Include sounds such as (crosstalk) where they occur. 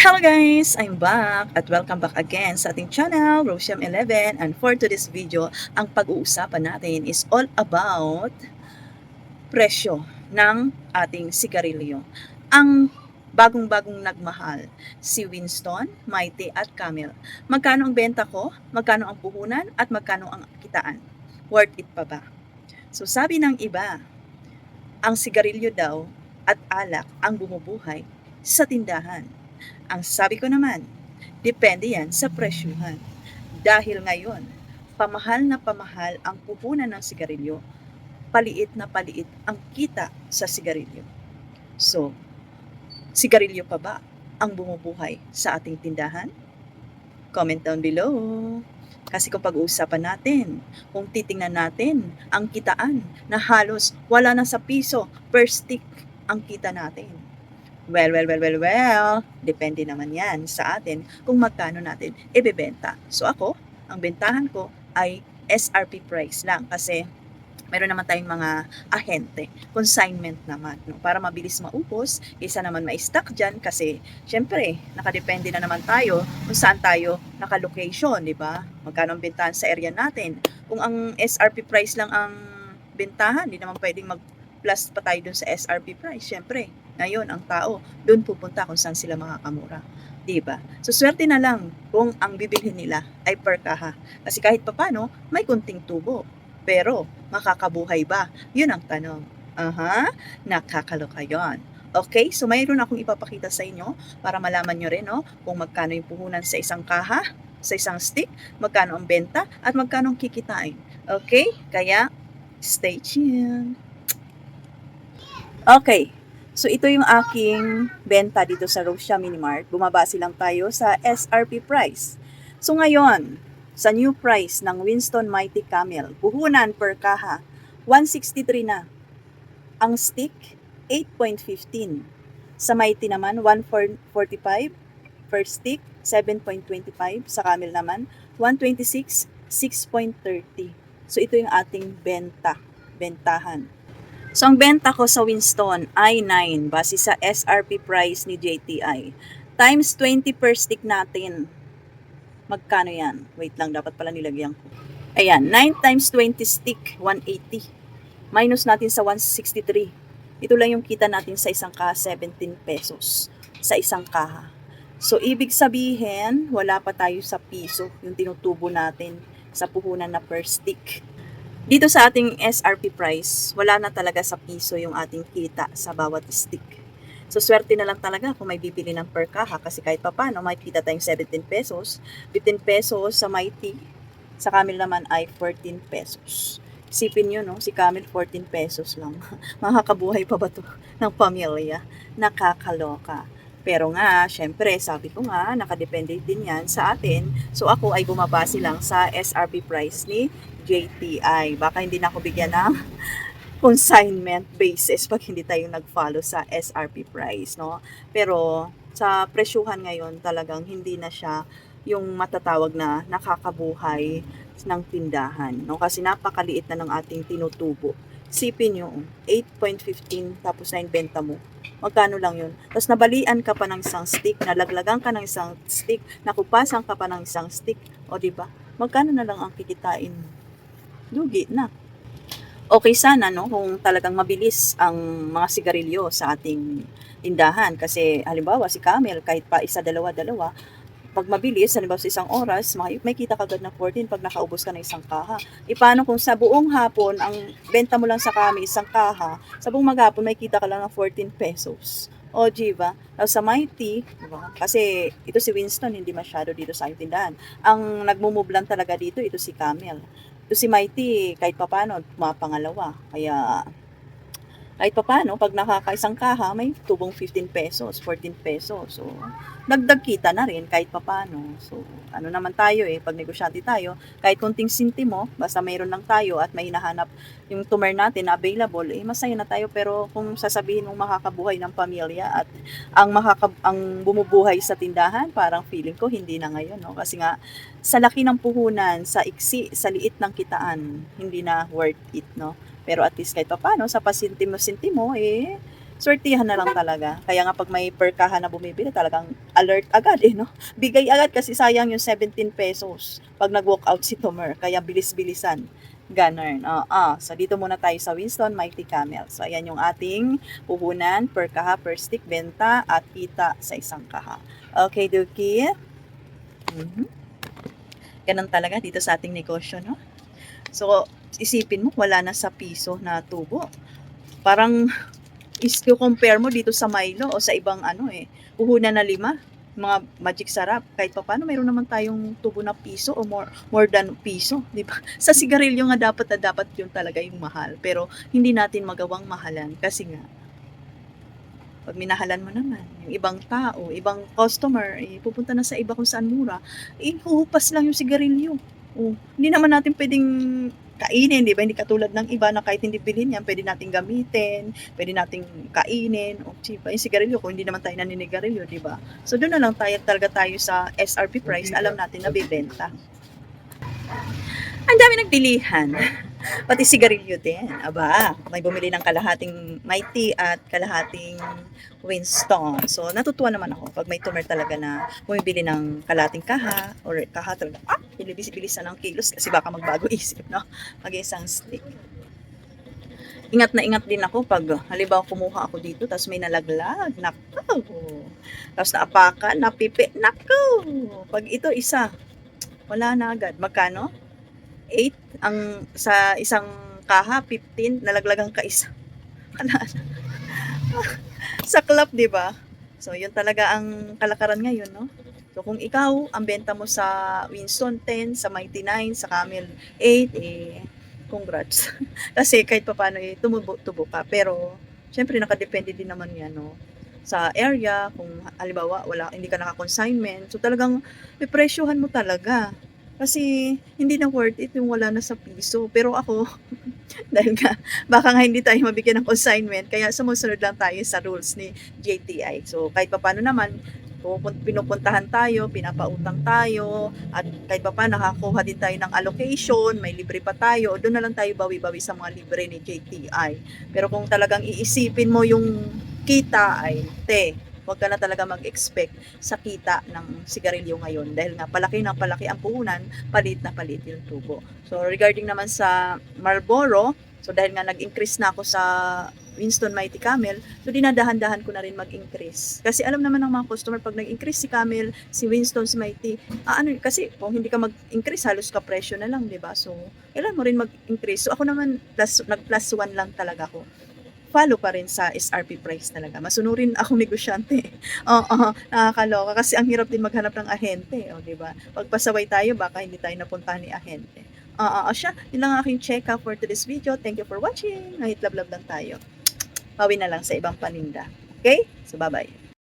Hello guys! I'm back at welcome back again sa ating channel, Rosiam11 and for today's video, ang pag-uusapan natin is all about presyo ng ating sigarilyo. Ang bagong-bagong nagmahal, si Winston, Mighty at Camel. Magkano ang benta ko? Magkano ang puhunan? At magkano ang kitaan? Worth it pa ba? So sabi ng iba, ang sigarilyo daw at alak ang bumubuhay sa tindahan. Ang sabi ko naman, depende yan sa presyuhan. Dahil ngayon, pamahal na pamahal ang puhunan ng sigarilyo, paliit na paliit ang kita sa sigarilyo. So, sigarilyo pa ba ang bumubuhay sa ating tindahan? Comment down below. Kasi kung pag-uusapan natin, kung titingnan natin ang kitaan na halos wala na sa piso per stick ang kita natin. Well, well, well, well, well. Depende naman yan sa atin kung magkano natin ibebenta. So ako, ang bentahan ko ay SRP price lang kasi meron naman tayong mga ahente, consignment naman, no? para mabilis maubos, isa naman ma-stock dyan kasi syempre, nakadepende na naman tayo kung saan tayo naka-location, di ba? Magkano ang bentahan sa area natin. Kung ang SRP price lang ang bentahan, hindi naman pwedeng mag-plus pa tayo dun sa SRP price, syempre. Ngayon, ang tao, doon pupunta kung saan sila makakamura. Di ba? So, swerte na lang kung ang bibilhin nila ay per kaha. Kasi kahit papano, may kunting tubo. Pero, makakabuhay ba? Yun ang tanong. Aha, nakakaloka yon. Okay, so mayroon akong ipapakita sa inyo para malaman nyo rin no, kung magkano yung puhunan sa isang kaha, sa isang stick, magkano ang benta, at magkano ang kikitain. Okay, kaya stay tuned. Okay, so ito yung aking benta dito sa Rosia Minimart. Bumabase lang tayo sa SRP price. So ngayon, sa new price ng Winston Mighty Camel, puhunan per kaha, 163 na. Ang stick, 8.15. Sa Mighty naman, 145 per stick, 7.25. Sa Camel naman, 126, 6.30. So ito yung ating benta, bentahan. So ang benta ko sa Winston ay 9 base sa SRP price ni JTI. Times 20 per stick natin. Magkano yan? Wait lang, dapat pala nilagyan ko. Ayan, 9 times 20 stick, 180. Minus natin sa 163. Ito lang yung kita natin sa isang kaha, 17 pesos sa isang kaha. So, ibig sabihin, wala pa tayo sa piso, yung tinutubo natin sa puhunan na per stick. Dito sa ating SRP price, wala na talaga sa piso yung ating kita sa bawat stick. So, swerte na lang talaga kung may bibili ng per kaha kasi kahit pa paano, may kita tayong 17 pesos, 15 pesos sa Mighty, sa Camel naman ay 14 pesos. Isipin nyo, no? Si Camel, 14 pesos lang. (laughs) Makakabuhay pa ba to ng pamilya? Nakakaloka. Pero nga, syempre, sabi ko nga, nakadepende din yan sa atin. So, ako ay bumabase lang sa SRP price ni JTI. Baka hindi na ako bigyan ng (laughs) consignment basis pag hindi tayo nag-follow sa SRP price, no? Pero sa presyuhan ngayon talagang hindi na siya yung matatawag na nakakabuhay ng tindahan, no? Kasi napakaliit na ng ating tinutubo. Sipin nyo, 8.15 tapos na yung benta mo. Magkano lang yun? Tapos nabalian ka pa ng isang stick, nalaglagan ka ng isang stick, nakupasan ka pa ng isang stick, o di ba? Magkano na lang ang kikitain mo? Lugi na okay sana no kung talagang mabilis ang mga sigarilyo sa ating tindahan kasi halimbawa si Camel kahit pa isa dalawa dalawa pag mabilis, halimbawa sa isang oras, may, may kita kagad na 14 pag nakaubos ka ng isang kaha. E paano kung sa buong hapon, ang benta mo lang sa kami isang kaha, sa buong maghapon may kita ka lang ng 14 pesos. O? Tapos sa Mighty, diba? kasi ito si Winston, hindi masyado dito sa tindahan. Ang nagmumove lang talaga dito, ito si Camel. Ito si Mighty, kahit papano, pumapangalawa. Kaya, kahit papano, pag nakakaisang kaha, may tubong 15 pesos, 14 pesos. So, dagdag kita na rin kahit papano. So, ano naman tayo eh, pag negosyante tayo, kahit kunting sintimo, basta mayroon lang tayo at may hinahanap yung tumer natin na available, eh masaya na tayo. Pero kung sasabihin mong makakabuhay ng pamilya at ang, makaka, ang bumubuhay sa tindahan, parang feeling ko hindi na ngayon. No? Kasi nga, sa laki ng puhunan, sa iksi, sa liit ng kitaan, hindi na worth it. No? Pero at least kahit pa paano, sa pasintimo-sintimo, eh, swertihan na lang talaga. Kaya nga pag may per kaha na bumibili, talagang alert agad eh, no? Bigay agad kasi sayang yung 17 pesos pag nag-walk out si Tomer. Kaya bilis-bilisan. Ganun. Oo. So, dito muna tayo sa Winston Mighty Camel. So, ayan yung ating puhunan per kaha, per stick, benta, at kita sa isang kaha. Okay, Duki? Mhm. Ganun talaga dito sa ating negosyo, no? So, isipin mo, wala na sa piso na tubo. Parang, is compare mo dito sa Milo o sa ibang ano eh, puhunan na lima, mga magic sarap. Kahit pa paano, mayroon naman tayong tubo na piso o more, more than piso, di ba? (laughs) Sa sigarilyo nga dapat na dapat yun talaga yung mahal. Pero, hindi natin magawang mahalan kasi nga, pag minahalan mo naman, yung ibang tao, ibang customer, eh, pupunta na sa iba kung saan mura, eh, huhupas lang yung sigarilyo. Oh, hindi naman natin pwedeng kainin, di ba? Hindi katulad ng iba na kahit hindi bilhin yan, pwede nating gamitin, pwede nating kainin, o diba? Yung sigarilyo, kung hindi naman tayo naninigarilyo, di ba? So, doon na lang tayo, talaga tayo sa SRP price, alam natin na bibenta. Ang dami nagbilihan. (laughs) Pati sigarilyo din. Aba, may bumili ng kalahating Mighty at kalahating Winston. So, natutuwa naman ako pag may tumer talaga na bumibili ng kalahating kaha or kaha talaga. Ah, bilisan ng kilos kasi baka magbago (laughs) isip, no? Mag isang stick. Ingat na ingat din ako pag halimbawa kumuha ako dito tapos may nalaglag. Nako. Tapos naapakan, napipi. Nako. Pag ito isa, wala na agad. Magkano? 8 ang sa isang kaha 15 nalaglagan ka isa. (laughs) (laughs) Sa club, 'di ba? So, yun talaga ang kalakaran ngayon, no? So, kung ikaw, ang benta mo sa Winston 10, sa Mighty 9, sa Camel 8, eh, congrats. (laughs) Kasi kahit pa paano, eh, tumubo-tubo ka. Pero, syempre, nakadepende din naman yan, no? Sa area, kung halimbawa, wala, hindi ka naka-consignment, so talagang, may presyohan mo talaga. Kasi hindi na worth it yung wala na sa piso. Pero ako, (laughs) dahil nga, baka nga hindi tayo mabigyan ng consignment, kaya sumusunod lang tayo sa rules ni JTI. So kahit pa paano naman, pinupuntahan tayo, pinapautang tayo, at kahit pa paano nakakuha din tayo ng allocation, may libre pa tayo, doon na lang tayo bawi-bawi sa mga libre ni JTI. Pero kung talagang iisipin mo yung kita ay, te, huwag ka na talaga mag-expect sa kita ng sigarilyo ngayon dahil nga palaki na palaki ang puhunan, palit na palit yung tubo. So regarding naman sa Marlboro, so dahil nga nag-increase na ako sa Winston Mighty Camel, so dinadahan-dahan ko na rin mag-increase. Kasi alam naman ng mga customer, pag nag-increase si Camel, si Winston, si Mighty, ah, ano, kasi kung hindi ka mag-increase, halos ka presyo na lang, di ba? So, kailan mo rin mag-increase. So, ako naman, plus, nag-plus one lang talaga ako follow pa rin sa SRP price talaga. Masunurin akong negosyante. (laughs) Oo, nakakaloka kasi ang hirap din maghanap ng ahente, o di ba? Pagpasaway tayo baka hindi tayo napuntahan ni ahente. Oo, uh, siya, yun lang ang aking check-up for today's video. Thank you for watching. Ngayon, love-love lang tayo. Pawi na lang sa ibang paninda. Okay? So, bye-bye.